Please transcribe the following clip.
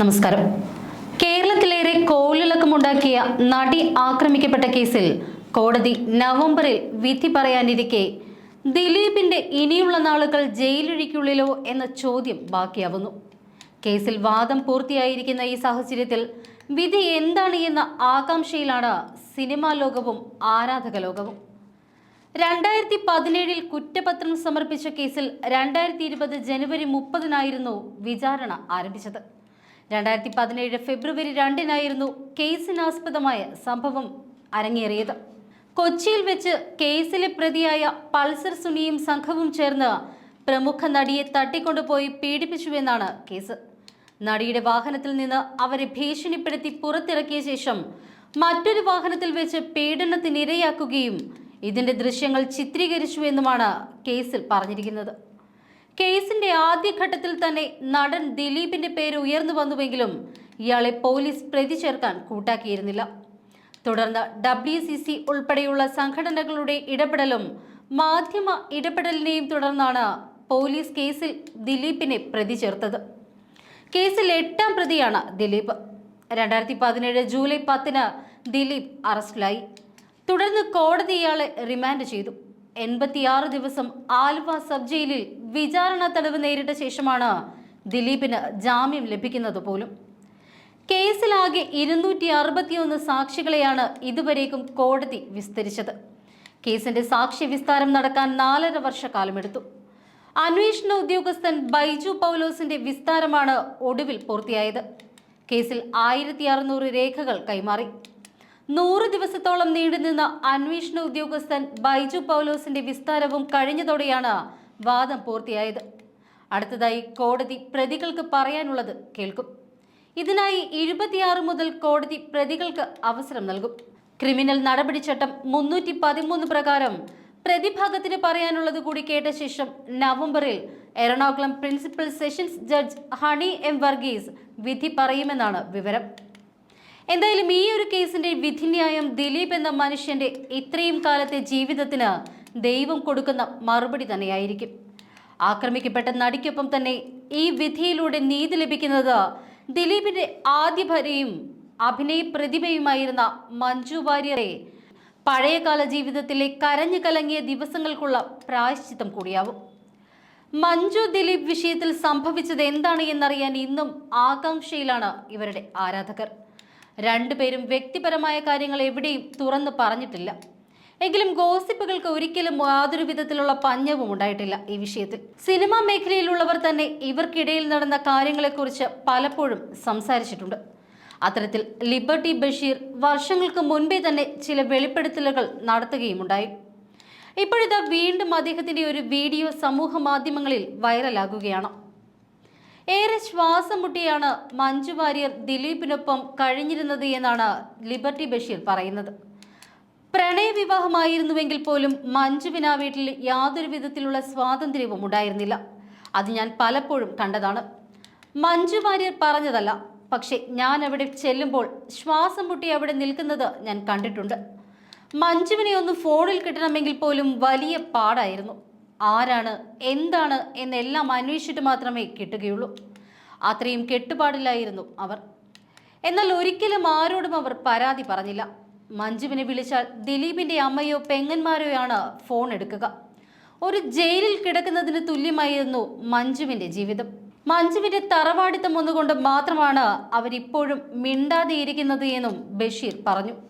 നമസ്കാരം. കേരളത്തിലേറെ കോളിളക്കമുണ്ടാക്കിയ നടി ആക്രമിക്കപ്പെട്ട കേസിൽ കോടതി നവംബറിൽ വിധി പറയാനിരിക്കെ ദിലീപിന്റെ ഇനിയുള്ള നാളുകൾ ജയിലൊഴിക്കുള്ളിലോ എന്ന ചോദ്യം ബാക്കിയാവുന്നു. കേസിൽ വാദം പൂർത്തിയായിരിക്കുന്ന ഈ സാഹചര്യത്തിൽ വിധി എന്താണ് എന്ന ആകാംക്ഷയിലാണ് സിനിമാ ലോകവും ആരാധക ലോകവും രണ്ടായിരത്തി പതിനേഴിൽ കുറ്റപത്രം സമർപ്പിച്ച കേസിൽ രണ്ടായിരത്തി ഇരുപത് ജനുവരി മുപ്പതിനായിരുന്നു വിചാരണ ആരംഭിച്ചത്. രണ്ടായിരത്തി പതിനേഴ് ഫെബ്രുവരി രണ്ടിനായിരുന്നു കേസിനാസ്പദമായ സംഭവം അരങ്ങേറിയത്. കൊച്ചിയിൽ വെച്ച് കേസിലെ പ്രതിയായ പൾസർ സുനിയും സംഘവും ചേർന്ന് പ്രമുഖ നടിയെ തട്ടിക്കൊണ്ടുപോയി പീഡിപ്പിച്ചുവെന്നാണ് കേസ്. നടിയുടെ വാഹനത്തിൽ നിന്ന് അവരെ ഭീഷണിപ്പെടുത്തി പുറത്തിറക്കിയ ശേഷം മറ്റൊരു വാഹനത്തിൽ വെച്ച് പീഡനത്തിനിരയാക്കുകയും ഇതിന്റെ ദൃശ്യങ്ങൾ ചിത്രീകരിച്ചുവെന്നുമാണ് കേസിൽ പറഞ്ഞിരിക്കുന്നത്. കേസിന്റെ ആദ്യഘട്ടത്തിൽ തന്നെ നടൻ ദിലീപിന്റെ പേര് ഉയർന്നു വന്നുവെങ്കിലും ഇയാളെ പോലീസ് പ്രതി ചേർക്കാൻ കൂട്ടാക്കിയിരുന്നില്ല. തുടർന്ന് ഡബ്ല്യു സി സി ഉൾപ്പെടെയുള്ള സംഘടനകളുടെ ഇടപെടലും മാധ്യമ ഇടപെടലിനെയും തുടർന്നാണ് പോലീസ് കേസിൽ ദിലീപിനെ പ്രതി ചേർത്തത്. കേസിൽ എട്ടാം പ്രതിയാണ് ദിലീപ്. രണ്ടായിരത്തി പതിനേഴ് ജൂലൈ പത്തിന് ദിലീപ് അറസ്റ്റിലായി. തുടർന്ന് കോടതി ഇയാളെ റിമാൻഡ് ചെയ്തു. എൺപത്തിയാറ് ദിവസം ആലുവ സബ് ജയിലിൽ വിചാരണ തെളിവ് നേരിട്ട ശേഷമാണ് ദിലീപിന് ജാമ്യം ലഭിക്കുന്നത് പോലും. കേസിലാകെ ഇരുന്നൂറ്റി അറുപത്തിയൊന്ന് സാക്ഷികളെയാണ് ഇതുവരേക്കും കോടതി വിസ്തരിച്ചത്. കേസിന്റെ സാക്ഷ്യ വിസ്താരം നടക്കാൻ നാലര വർഷക്കാലമെടുത്തു. അന്വേഷണ ഉദ്യോഗസ്ഥൻ ബൈജു പൗലോസിന്റെ വിസ്താരമാണ് ഒടുവിൽ പൂർത്തിയായത്. കേസിൽ ആയിരത്തി അറുന്നൂറ് രേഖകൾ കൈമാറി. നൂറ് ദിവസത്തോളം നീണ്ടുനിന്ന അന്വേഷണ ഉദ്യോഗസ്ഥൻ ബൈജു പൗലോസിന്റെ വിസ്താരവും കഴിഞ്ഞതോടെയാണ് വാദം പൂർത്തിയായത്. അടുത്തതായി കോടതി പ്രതികൾക്ക് പറയാനുള്ളത് കേൾക്കും. ഇതിനായി ഇരുപത്തിയാറ് മുതൽ കോടതി പ്രതികൾക്ക് അവസരം നൽകും. ക്രിമിനൽ നടപടിച്ചട്ടം മുന്നൂറ്റി പതിമൂന്ന് പ്രകാരം പ്രതിഭാഗത്തിന് പറയാനുള്ളത് കൂടി കേട്ട ശേഷം നവംബറിൽ Ernakulam principal sessions judge Honey M Varghese വിധി പറയുമെന്നാണ് വിവരം. എന്തായാലും ഈ ഒരു കേസിന്റെ വിധിന്യായം ദിലീപ് എന്ന മനുഷ്യന്റെ ഇത്രയും കാലത്തെ ജീവിതത്തിന് ദൈവം കൊടുക്കുന്ന മറുപടി തന്നെയായിരിക്കും. ആക്രമിക്കപ്പെട്ട നടിക്കൊപ്പം തന്നെ ഈ വിധിയിലൂടെ നീതി ലഭിക്കുന്നത് ദിലീപിന്റെ ആദ്യ ഭാര്യയും അഭിനയ പ്രതിഭയുമായിരുന്ന മഞ്ജു വാര്യറെ പഴയകാല ജീവിതത്തിലെ കരഞ്ഞു കലങ്ങിയ ദിവസങ്ങൾക്കുള്ള പ്രായശ്ചിത്തം കൂടിയാവും. മഞ്ജു ദിലീപ് വിഷയത്തിൽ സംഭവിച്ചത് എന്താണ് എന്നറിയാൻ ഇന്നും ആകാംക്ഷയിലാണ് ഇവരുടെ ആരാധകർ. രണ്ടുപേരും വ്യക്തിപരമായ കാര്യങ്ങൾ എവിടെയും തുറന്നു പറഞ്ഞിട്ടില്ല. എങ്കിലും ഗോസിപ്പുകൾക്ക് ഒരിക്കലും യാതൊരു വിധത്തിലുള്ള പഞ്ഞവും ഉണ്ടായിട്ടില്ല ഈ വിഷയത്തിൽ. സിനിമാ മേഖലയിലുള്ളവർ തന്നെ ഇവർക്കിടയിൽ നടന്ന കാര്യങ്ങളെക്കുറിച്ച് പലപ്പോഴും സംസാരിച്ചിട്ടുണ്ട്. അത്തരത്തിൽ ലിബർട്ടി ബഷീർ വർഷങ്ങൾക്ക് മുൻപേ തന്നെ ചില വെളിപ്പെടുത്തലുകൾ നടത്തുകയുമുണ്ടായി. ഇപ്പോഴിതാ വീണ്ടും അദ്ദേഹത്തിന്റെ ഒരു വീഡിയോ സമൂഹ മാധ്യമങ്ങളിൽ വൈറലാകുകയാണ്. ഏറെ ശ്വാസം മുട്ടിയാണ് മഞ്ജു വാര്യർ ദിലീപിനൊപ്പം കഴിഞ്ഞിരുന്നത് എന്നാണ് ലിബർട്ടി ബഷീർ പറയുന്നത്. പ്രണയവിവാഹമായിരുന്നുവെങ്കിൽ പോലും മഞ്ജുവിന് ആ വീട്ടിൽ യാതൊരു വിധത്തിലുള്ള സ്വാതന്ത്ര്യവും ഉണ്ടായിരുന്നില്ല. അത് ഞാൻ പലപ്പോഴും കണ്ടതാണ്. മഞ്ജു വാര്യർ പറഞ്ഞതല്ല പക്ഷേ ഞാൻ അവിടെ ചെല്ലുമ്പോൾ ശ്വാസം മുട്ടി അവിടെ നിൽക്കുന്നത് ഞാൻ കണ്ടിട്ടുണ്ട്. മഞ്ജുവിനെ ഒന്ന് ഫോണിൽ കിട്ടണമെങ്കിൽ പോലും വലിയ പാടായിരുന്നു. ആരാണ് എന്താണ് എന്നെല്ലാം അന്വേഷിച്ചിട്ട് മാത്രമേ കിട്ടുകയുള്ളൂ. അത്രയും കെട്ടുപാടില്ലായിരുന്നു അവർ. എന്നാൽ ഒരിക്കലും ആരോടും അവർ പരാതി പറഞ്ഞില്ല. മഞ്ജുവിനെ വിളിച്ചാൽ ദിലീപിന്റെ അമ്മയോ പെങ്ങന്മാരോയാണ് ഫോൺ എടുക്കുക. ഒരു ജയിലിൽ കിടക്കുന്നതിന് തുല്യമായിരുന്നു മഞ്ജുവിന്റെ ജീവിതം. മഞ്ജുവിന്റെ തറവാടിത്തം ഒന്നുകൊണ്ട് മാത്രമാണ് അവരിപ്പോഴും മിണ്ടാതെ ഇരിക്കുന്നത് എന്നും ബഷീർ പറഞ്ഞു.